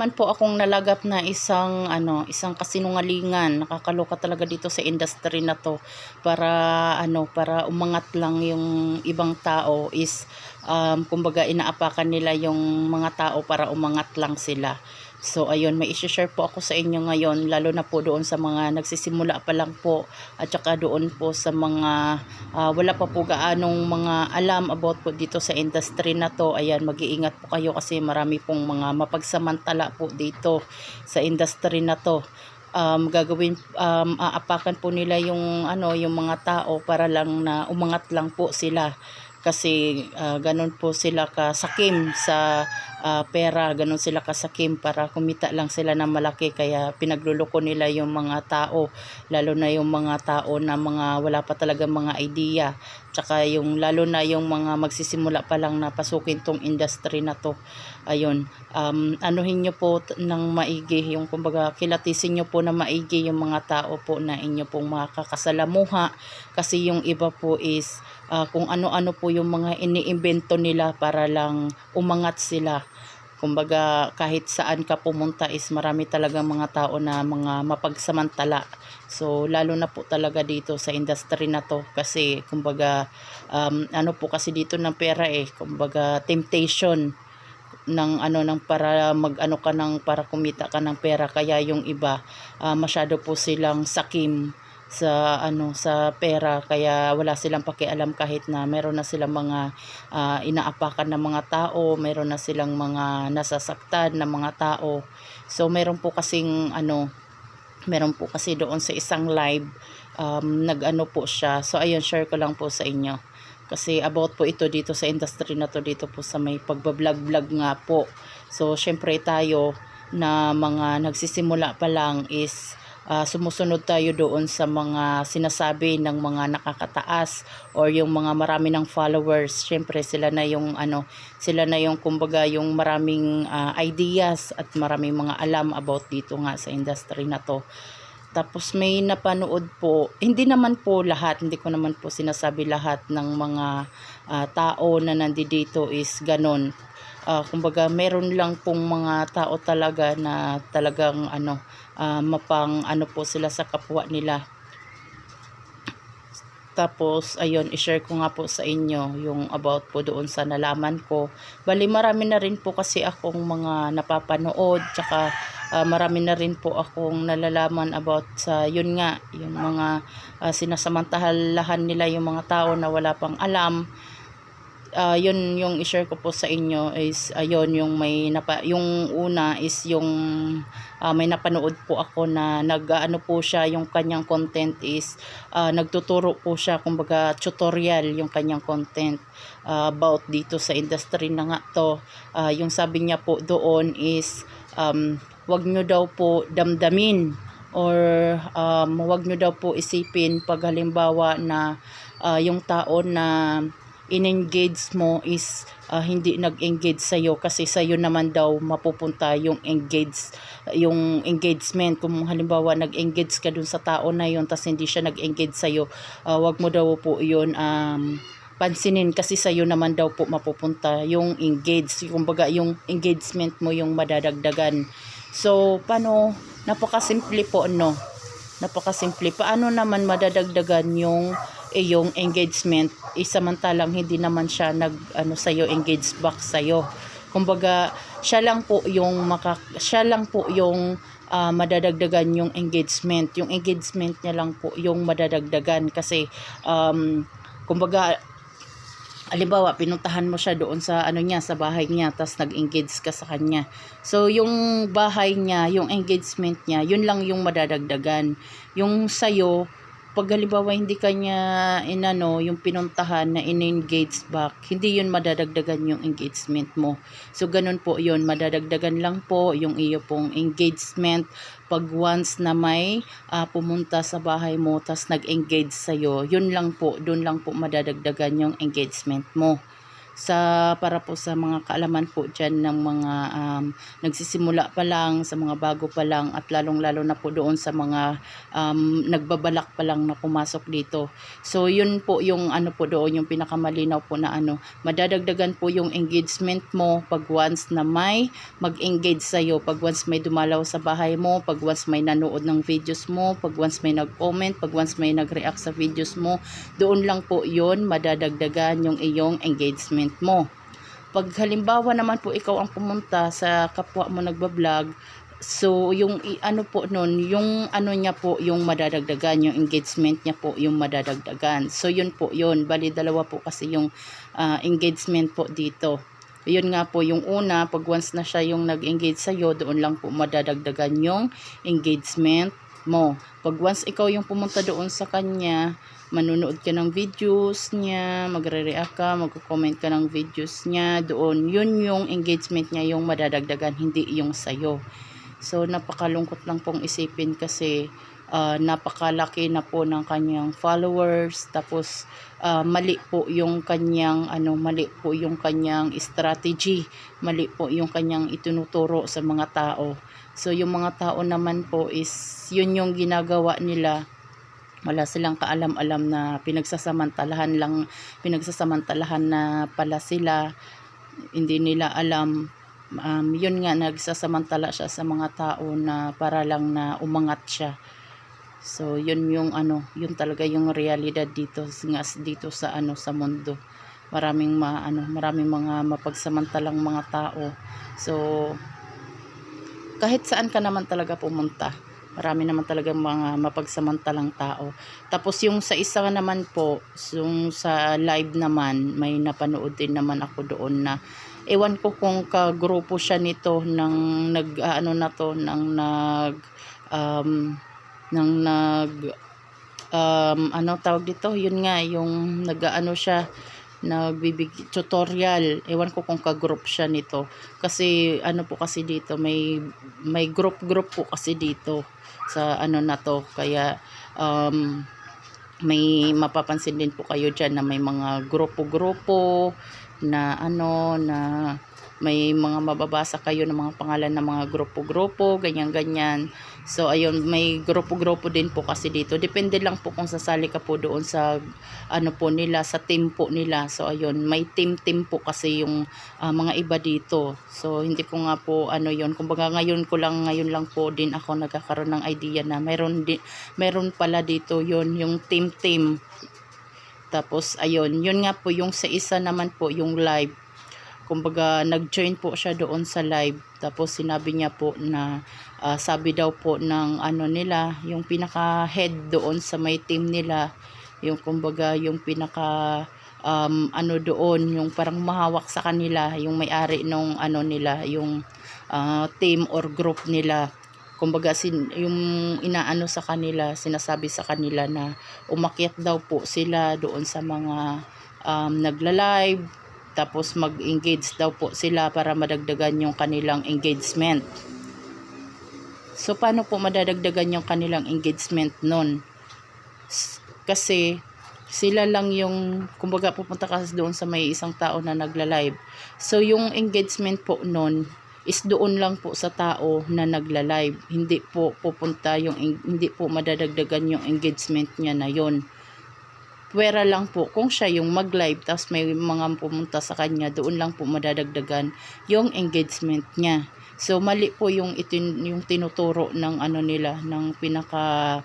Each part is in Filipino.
naman po akong nalagap na isang ano, isang kasinungalingan. Nakakaloka talaga dito sa industry na to para ano, para umangat lang yung ibang tao is um, kumbaga inaapakan nila yung mga tao para umangat lang sila. So ayun, may i-share po ako sa inyo ngayon lalo na po doon sa mga nagsisimula pa lang po at saka doon po sa mga ah, wala pa po gaanong mga alam about po dito sa industry na to. Ayan, mag-iingat po kayo kasi marami pong mga mapagsamantala po dito sa industry na to. Um, gagawin um, aapakan po nila yung ano yung mga tao para lang na umangat lang po sila kasi ah, ganun po sila kasakim sa ah, pera, ganun sila kasakim para kumita lang sila ng malaki. Kaya pinagluloko nila yung mga tao lalo na yung mga tao na mga wala pa talaga mga idea. Tsaka yung lalo na yung mga magsisimula pa lang na pasukin tong industry na to. Ayun. Um, anuhin nyo po ng maigi yung kumbaga kilatisin nyo po na maigi yung mga tao po na inyo pong makakasalamuha. Kasi yung iba po is ah, kung ano-ano po yung mga iniimbento nila para lang umangat sila kumbaga kahit saan ka pumunta is marami talagang mga tao na mga mapagsamantala. So lalo na po talaga dito sa industry na to kasi kumbaga um, ano po kasi dito ng pera eh kumbaga temptation ng ano ng para mag-ano ka ng para kumita ka ng pera. Kaya yung iba ah, masyado po silang sakim sa ano sa pera kaya wala silang pakialam kahit na meron na silang mga ah, inaapakan ng mga tao, meron na silang mga nasasaktan ng mga tao. So meron po kasing ano meron po kasi doon sa isang live um, nag-ano po siya. So ayun share ko lang po sa inyo. Kasi about po ito dito sa industry na to dito po sa may pagbablog-vlog nga po. So syempre tayo na mga nagsisimula pa lang is ah, sumusunod tayo doon sa mga sinasabi ng mga nakakataas or yung mga marami ng followers. Syempre sila na yung ano, sila na yung kumbaga yung maraming ah, ideas at maraming mga alam about dito nga sa industry na to. Tapos may napanood po, hindi naman po lahat, hindi ko naman po sinasabi lahat ng mga ah, tao na nandito is ganon. Ah, kumbaga meron lang pong mga tao talaga na talagang ano, ah, mapang ano po sila sa kapwa nila. Tapos, ayun, i-share ko nga po sa inyo yung about po doon sa nalaman ko. Bali, marami na rin po kasi akong mga napapanood, tsaka ah, marami na rin po akong nalalaman about sa, yun nga, yung mga ah, sinasamantalahan nila yung mga tao na wala pang alam. Ah, yun yung i-share ko po sa inyo is ayun yung may napa, yung una is yung ah, may napanood po ako na nag-ano po siya yung kanyang content is ah, nagtuturo po siya kumbaga tutorial yung kanyang content ah, about dito sa industry na nga to. Ah, yung sabi niya po doon is um, wag nyo daw po damdamin or um, wag nyo daw po isipin pag halimbawa na ah, yung tao na in-engage mo is ah, hindi nag-engage sa'yo kasi sa'yo naman daw mapupunta yung engage yung engagement. Kung halimbawa nag-engage ka dun sa tao na yun tas hindi siya nag-engage sa'yo ah, wag mo daw po yun um, pansinin kasi sa'yo naman daw po mapupunta yung engage. Kumbaga yung engagement mo yung madadagdagan. So paano napakasimple po no napakasimple. Paano naman madadagdagan yung eh, yung engagement eh, samantalang hindi naman siya nag ano sa engage back sa kumbaga siya lang po yung maka, siya lang po yung ah, madadagdagan yung engagement yung engagement niya lang po yung madadagdagan kasi um, kumbaga Halimbawa, pinuntahan mo siya doon sa ano niya, sa bahay niya, tapos nag-engage ka sa kanya. So, yung bahay niya, yung engagement niya, yun lang yung madadagdagan. Yung sa'yo, pag halimbawa hindi kanya inano, yung pinuntahan na in-engage back, hindi yun madadagdagan yung engagement mo. So, ganun po yun, madadagdagan lang po yung iyo pong engagement pag once na may ah, pumunta sa bahay mo, tas nag-engage sa'yo, yun lang po, dun lang po madadagdagan yung engagement mo. Sa para po sa mga kaalaman po dyan ng mga um, nagsisimula pa lang, sa mga bago pa lang at lalong-lalo na po doon sa mga um, nagbabalak pa lang na pumasok dito. So yun po yung ano po doon, yung pinakamalinaw po na ano, madadagdagan po yung engagement mo pag once na may mag-engage sa'yo, pag once may dumalaw sa bahay mo, pag once may nanood ng videos mo, pag once may nag-comment, pag once may nag-react sa videos mo, doon lang po yun madadagdagan yung iyong engagement mo. Pag halimbawa naman po ikaw ang pumunta sa kapwa mo nagbablog, so yung ano po nun, yung ano niya po yung madadagdagan, yung engagement niya po yung madadagdagan. So yun po yun, bali dalawa po kasi yung ah, engagement po dito. Yun nga po yung una, pag once na siya yung nag-engage sa'yo, doon lang po madadagdagan yung engagement mo. Pag once ikaw yung pumunta doon sa kanya, manunood ka ng videos niya, magre-react ka, magko-comment ka ng videos niya, doon, yun yung engagement niya yung madadagdagan, hindi yung sayo. So, napakalungkot lang pong isipin kasi ah, napakalaki na po ng kanyang followers, tapos ah, mali po yung kanyang, ano, mali po yung kanyang strategy, mali po yung kanyang itinuturo sa mga tao. So, yung mga tao naman po is, yun yung ginagawa nila wala silang kaalam-alam na pinagsasamantalahan lang pinagsasamantalahan na pala sila. Hindi nila alam. Um, yun nga nagsasamantala siya sa mga tao na para lang na umangat siya. So yun yung ano yun talaga yung realidad dito nga dito sa ano sa mundo. Maraming ma, ano maraming mga mapagsamantalang mga tao. So kahit saan ka naman talaga pumunta marami naman talaga mga mapagsamantalang tao. Tapos yung sa isa naman po, yung sa live naman, may napanood din naman ako doon na ewan ko kung kagrupo siya nito ng nag ah, ano na to ng nag um, ng nag um, ano tawag dito? Yun nga yung nag-ano siya nagbibig tutorial. Ewan ko kung ka-group siya nito. Kasi ano po kasi dito may may group group po kasi dito sa ano na to. Kaya um, may mapapansin din po kayo dyan na may mga grupo-grupo na ano na may mga mababasa kayo ng mga pangalan ng mga grupo-grupo, ganyan-ganyan. So, ayun, may grupo-grupo din po kasi dito. Depende lang po kung sasali ka po doon sa, ano po nila, sa team po nila. So, ayun, may team-team po kasi yung ah, mga iba dito. So, hindi ko nga po, ano yun, kumbaga ngayon ko lang, ngayon lang po din ako nagkakaroon ng idea na meron, di, meron pala dito yun, yung team-team. Tapos, ayun, yun nga po, yung sa isa naman po, yung live. Kumbaga nag-join po siya doon sa live. Tapos sinabi niya po na ah, sabi daw po ng ano nila yung pinaka head doon sa may team nila yung kumbaga yung pinaka um, ano doon yung parang mahawak sa kanila yung may-ari nung ano nila yung ah, team or group nila kumbaga sin, yung inaano sa kanila sinasabi sa kanila na umakyat daw po sila doon sa mga um, nagla-live tapos mag-engage daw po sila para madagdagan yung kanilang engagement. So, paano po madadagdagan yung kanilang engagement nun? S- Kasi, sila lang yung, kumbaga pupunta ka doon sa may isang tao na nagla-live. So, yung engagement po nun is doon lang po sa tao na nagla-live. Hindi po pupunta yung, hindi po madadagdagan yung engagement niya na yon pwera lang po kung siya yung mag-live tapos may mga pumunta sa kanya doon lang po madadagdagan yung engagement niya. So mali po yung itin, yung tinuturo ng ano nila ng pinaka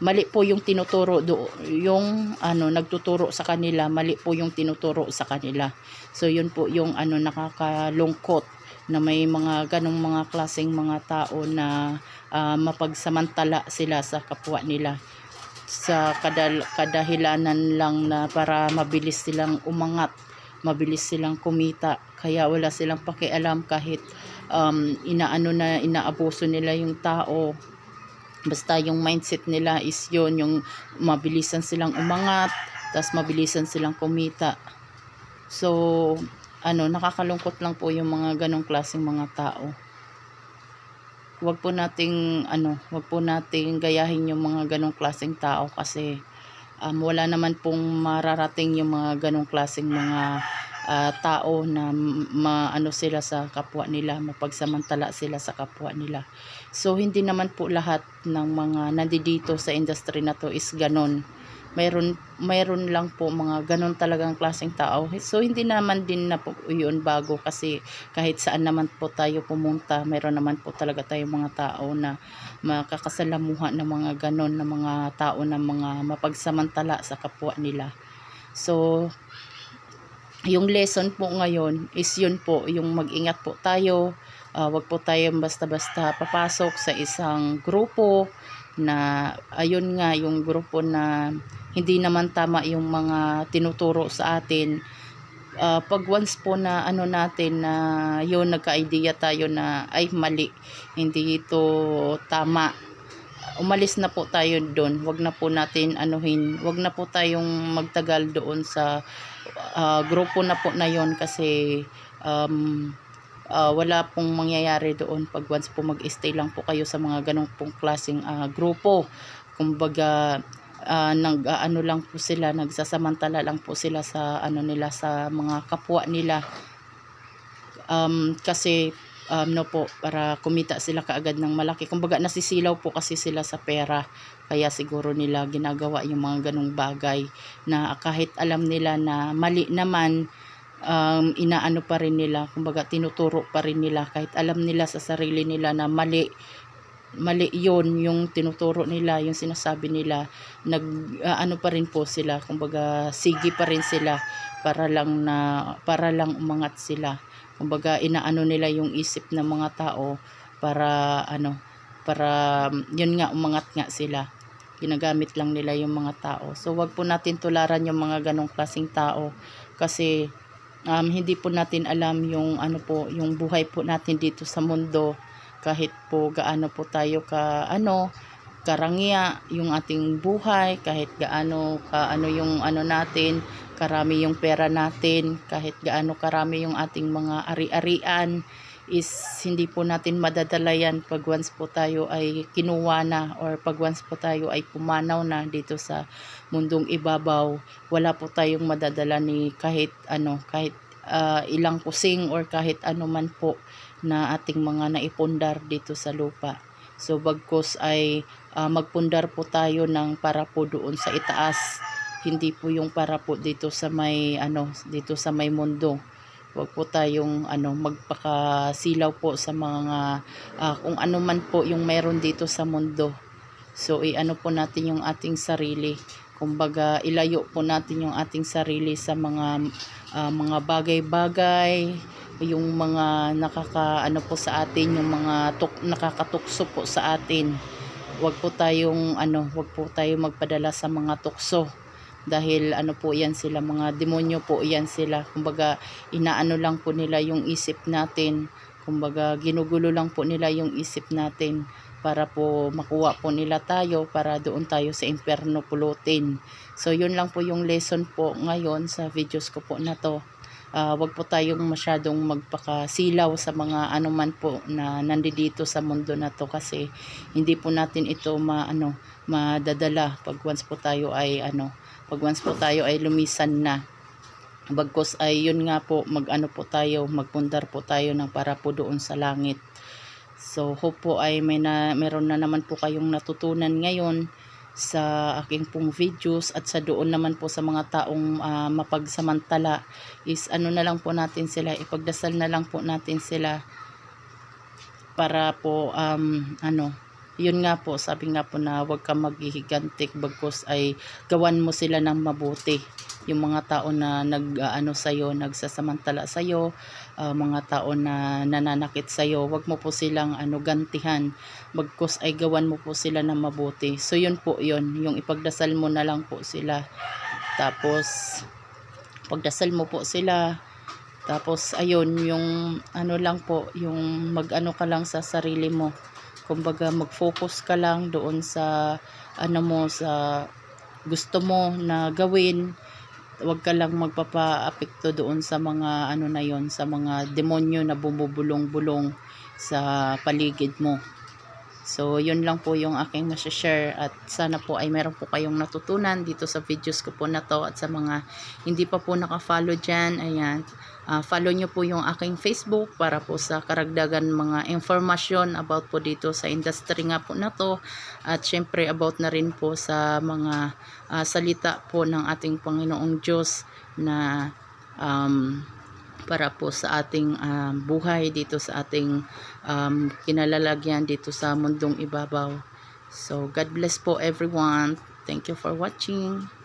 mali po yung tinuturo do yung ano nagtuturo sa kanila mali po yung tinuturo sa kanila. So yun po yung ano nakakalungkot na may mga ganong mga klaseng mga tao na ah, mapagsamantala sila sa kapwa nila sa kadal kadahilanan lang na para mabilis silang umangat, mabilis silang kumita. Kaya wala silang pakialam kahit um, inaano na inaabuso nila yung tao. Basta yung mindset nila is yon yung mabilisan silang umangat, tas mabilisan silang kumita. So, ano, nakakalungkot lang po yung mga ganong klaseng mga tao wag po nating ano, wag po nating gayahin yung mga ganong klaseng tao kasi um, wala naman pong mararating yung mga ganong klaseng mga ah, tao na maano sila sa kapwa nila, mapagsamantala sila sa kapwa nila. So hindi naman po lahat ng mga nandito sa industry na to is ganon. Mayroon mayroon lang po mga ganon talagang klaseng tao. So hindi naman din na po yun bago kasi kahit saan naman po tayo pumunta, mayroon naman po talaga tayong mga tao na makakasalamuha ng mga ganon na mga tao na mga mapagsamantala sa kapwa nila. So, yung lesson po ngayon is yun po, yung mag-ingat po tayo, ah, wag po tayong basta-basta papasok sa isang grupo na ayun nga yung grupo na hindi naman tama yung mga tinuturo sa atin. Ah, pag once po na ano natin na yun nagka-idea tayo na ay mali hindi ito tama. Umalis na po tayo doon wag na po natin anuhin. Wag na po tayong magtagal doon sa ah, grupo na po na yon kasi um, ah, wala pong mangyayari doon pag once po mag-stay lang po kayo sa mga ganong pong klaseng ah, grupo. Kumbaga ah, nag ah, ano lang po sila nagsasamantala lang po sila sa ano nila sa mga kapwa nila. Um, kasi um, no po para kumita sila kaagad ng malaki. Kumbaga nasisilaw po kasi sila sa pera. Kaya siguro nila ginagawa yung mga ganong bagay na kahit alam nila na mali naman um, inaano pa rin nila kumbaga tinuturo pa rin nila kahit alam nila sa sarili nila na mali mali yon yung tinuturo nila yung sinasabi nila nag ah, ano pa rin po sila kumbaga sige pa rin sila para lang na para lang umangat sila. Kumbaga inaano nila yung isip ng mga tao para ano para yun nga umangat nga sila. Ginagamit lang nila yung mga tao. So wag po natin tularan yung mga ganong klaseng tao kasi um, hindi po natin alam yung ano po yung buhay po natin dito sa mundo. Kahit po gaano po tayo ka ano karangya yung ating buhay kahit gaano ka ano yung ano natin karami yung pera natin kahit gaano karami yung ating mga ari-arian is hindi po natin madadala yan pag once po tayo ay kinuha na or pag once po tayo ay pumanaw na dito sa mundong ibabaw wala po tayong madadala ni kahit ano kahit ah, ilang kusing or kahit ano man po na ating mga naipundar dito sa lupa. So bagkos ay ah, magpundar po tayo ng para po doon sa itaas. Hindi po yung para po dito sa may ano dito sa may mundo. Huwag po tayong ano magpakasilaw po sa mga ah, kung ano man po yung meron dito sa mundo. So i-ano po natin yung ating sarili. Kumbaga ilayo po natin yung ating sarili sa mga ah, mga bagay-bagay yung mga nakaka ano po sa atin yung mga tuk, nakakatukso po sa atin wag po tayong ano wag po tayong magpadala sa mga tukso dahil ano po yan sila mga demonyo po yan sila. Kumbaga inaano lang po nila yung isip natin. Kumbaga ginugulo lang po nila yung isip natin para po makuha po nila tayo para doon tayo sa impyerno pulutin. So yun lang po yung lesson po ngayon sa videos ko po na to. Ah, wag po tayong masyadong magpakasilaw sa mga ano man po na nandito sa mundo na to kasi hindi po natin ito maano madadala pag once po tayo ay ano pag once po tayo ay lumisan na bagkos ay yun nga po mag-ano po tayo magpundar po tayo ng para po doon sa langit. So hope po ay may na, meron na naman po kayong natutunan ngayon sa aking pong videos at sa doon naman po sa mga taong ah, mapagsamantala is ano na lang po natin sila ipagdasal na lang po natin sila para po um, ano yun nga po sabi nga po na huwag ka maghihigantik bagkos ay gawan mo sila ng mabuti. Yung mga tao na nag ah, ano sa'yo nagsasamantala sa'yo ah, mga tao na nananakit sa'yo wag mo po silang ano gantihan. Bagkos ay gawan mo po sila ng mabuti. So yun po yun. Yung ipagdasal mo na lang po sila. Tapos pagdasal mo po sila. Tapos ayun yung ano lang po yung mag-ano ka lang sa sarili mo kumbaga mag-focus ka lang doon sa ano mo sa gusto mo na gawin. Huwag ka lang magpapa-apekto doon sa mga ano na yon sa mga demonyo na bumubulong-bulong sa paligid mo So, yun lang po yung aking share at sana po ay meron po kayong natutunan dito sa videos ko po na to at sa mga hindi pa po naka-follow dyan, ayan, ah, follow nyo po yung aking Facebook para po sa karagdagan mga informasyon about po dito sa industry nga po na to. At syempre about na rin po sa mga ah, salita po ng ating Panginoong Diyos na um, para po sa ating um, buhay dito sa ating um, kinalalagyan dito sa mundong ibabaw. So, God bless po everyone. Thank you for watching.